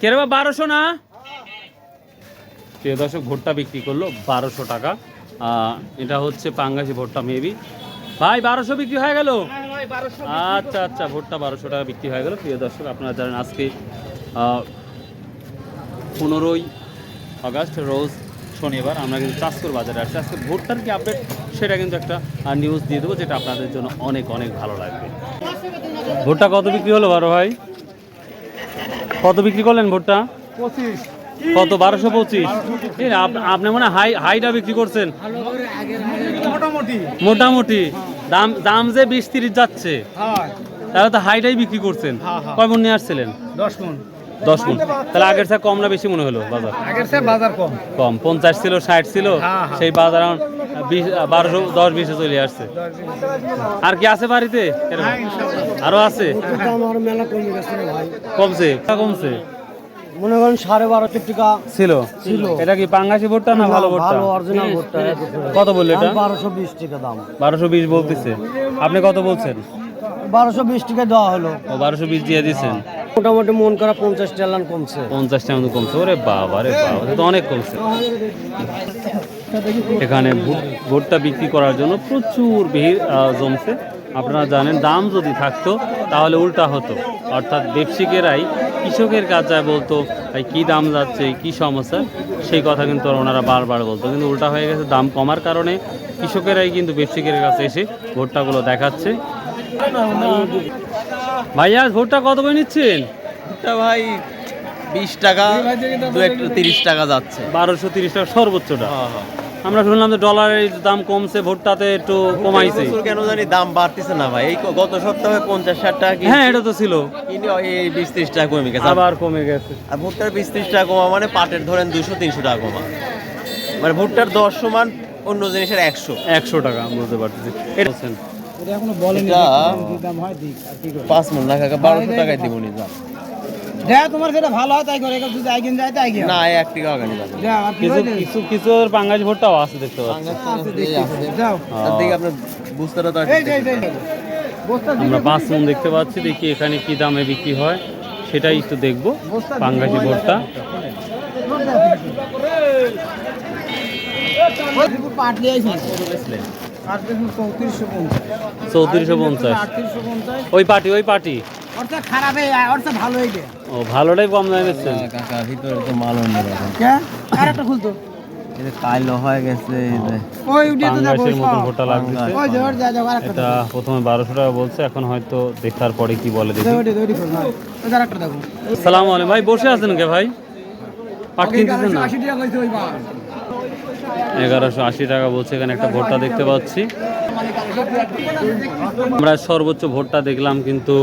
কেরে বা বারোশো না? প্রিয় দর্শক ভুট্টা বিক্রি করল বারোশো টাকা। এটা হচ্ছে পাঙ্গাসি ভুট্টা মেবি। ভাই বারোশো বিক্রি হয়ে গেল? আচ্ছা আচ্ছা ভুট্টা বারোশো টাকা বিক্রি হয়ে গেল। প্রিয় দর্শক আপনারা জানেন আজকে পনেরোই আগস্ট রোজ শনিবার আমরা কিন্তু চাঁদপুর বাজারে আসছি। আজকে ভুট্টার কি আপডেট সেটা কিন্তু একটা নিউজ দিয়ে দেবো যেটা আপনাদের জন্য অনেক অনেক ভালো লাগবে। ভুট্টা কত বিক্রি হলো বারো ভাই? কত বিক্রি করলেন ভুট্টা? পঁচিশ। কত বারোশো পঁচিশ? আপ- আপনি মনে হয় হাই হাইটা বিক্রি করছেন। মোটামুটি। মোটামুটি। দাম দাম যে বিশ তিরিশ যাচ্ছে। তাহলে তো হাইটাই বিক্রি করছেন। কয় মন নিয়ে আসছিলেন? দশ মন। দশ মন। তাহলে আগের স্যার কম না বেশি মনে হলো বাজার? আগের সে বাজার কম। কম পঞ্চাশ ছিল ষাট ছিল। সেই বাজার বারোশো দশ বিশে চলে আসছে। আর কি আছে বাড়িতে? হ্যাঁ। আরও আছে? কমছে? কমছে? মনে করেন সাড়ে বারোশো টাকা ছিল? ছিল। এটা কি পাঙ্গাসি ভুট্টা না ভালো ভুট্টা? ভালো অরিজিনাল ভুট্টা কত বলল এটা? বারোশো বিশ টাকা দাম। বারোশো বিশ বলতেছে। আপনি কত বলছেন? বারোশো বিশ টাকা দেওয়া হলো। ও বারোশো বিশ দিয়ে দিচ্ছেন মোটামুটি মন করা পঞ্চাশ টালান কমছে। পঞ্চাশ টাকা কমছে। ওরে বাবা রে বাবা তো অনেক কমছে। এখানে ভুট- ভুট্টা বিক্রি করার জন্য প্রচুর ভিড় জমছে। আপনারা জানেন, দাম যদি থাকতো, তাহলে উল্টা হতো। অর্থাৎ ব্যবসায়িকেরাই কৃষকের কাছে বলতো, ভাই, কী দাম যাচ্ছে, কী সমস্যা? সেই কথা কিন্তু ওনারা বারবার বলতো। কিন্তু উল্টা হয়ে গেছে, দাম কমার কারণে কৃষকেরাই কিন্তু ব্যবসায়িকের কাছে এসে ভুট্টাগুলো দেখাচ্ছে। ভাইয়া ভুট্টা কত করে নিচ্ছেন? টা ভাই বিশ টাকা দু একটা তিরিশ টাকা যাচ্ছে। বারোশো তিরিশ টাকা সর্বোচ্চটা। হ্যাঁ, হ্যাঁ। আমরা শুনলাম যে ডলারের দাম কমছে ভুট্টাতে একটু কমাইছে। কেন জানি দাম বাড়তেছে না ভাই। এই গত সপ্তাহে পঞ্চাশ ষাট টাকা হ্যাঁ এটা তো ছিল। এই বিশ ত্রিশ টাকা কমে গেছে। আবার কমে গেছে। আর ভুট্টার বিশ ত্রিশ টাকা কমা মানে পাটের ধরেন দুশো তিনশো টাকা কমা। মানে ভুট্টার দশ সমান অন্য জিনিসের একশো। একশো টাকা বুঝতে পারতেছি। এটা এখনও বলেনি দাম হয় দিক আর কি করে। পাঁচ মন না কাকা বারোশো টাকায় দিব নি যা তোমার যেটা ভালো হয় তাই করে। এবার যদি আইগেন যায় তাই গিয়ে না এক টাকা আর কি কিছু কিছু কিছু পাঙ্গাজ ভুট্টাও আছে দেখতে পাচ্ছি। যাও। তার দিকে আপনার বুঝতে তো আমরা পাঁচ মন দেখতে পাচ্ছি দেখি এখানে কি দামে বিক্রি হয়। সেটাই একটু দেখব পাঙ্গাসি ভুট্টা। চৌত্রিশশো পঞ্চাশ। ওই পার্টি ওই পার্টি। খারাপ ভালো ও ভালোটাই কম দামে বেচছেন কাকা ভিতরে তো মাল অন্যরকম কে? আর খুলতো। এই কালো হয়ে গেছে এই যে ওই উঠে তো যাব পাঙ্গাসের মতো ভুট্টা লাগছে ওই যে ওর যা যাও এটা প্রথমে বারোশো টাকা বলছে এখন হয়তো দেখার পরে কি বলে দেখি। ওই দেখো আলাইকুম। ভাই বসে আছেন কে ভাই? পাট কিনতেছেন না? টাকা কইছে ওই টাকা বলছে এখানে একটা ভোটটা দেখতে পাচ্ছি। আমরা সর্বোচ্চ ভোটটা দেখলাম কিন্তু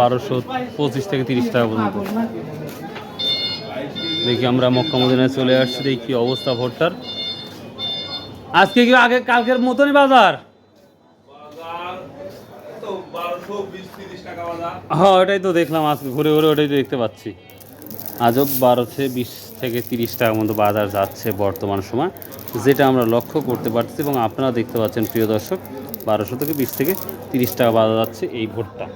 বারোশো পঁচিশ থেকে তিরিশ টাকা পর্যন্ত। দেখি আমরা মক্কা মদিনায় চলে আসছি, দেখি অবস্থা ভোটটার। আজকে কি আগে কালকের মতনই বাজার? হ্যাঁ ওটাই তো দেখলাম আজকে, ঘুরে ঘুরে ওটাই তো দেখতে পাচ্ছি। আজব বারোশো বিশ থেকে তিরিশ টাকার মতো বাজার যাচ্ছে বর্তমান সময়। যেটা আমরা লক্ষ্য করতে পারছি এবং আপনারা দেখতে পাচ্ছেন, প্রিয় দর্শক, বারোশো থেকে বিশ থেকে তিরিশ টাকা বাজার যাচ্ছে এই ভোটটা।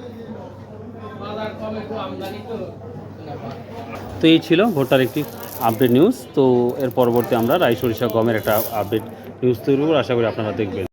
তো এই ছিল ভোটার একটি আপডেট নিউজ তো এর পরবর্তী আমরা রায় সরিষা গমের একটা আপডেট নিউজ তৈরি করব। আশা করি আপনারা দেখবেন।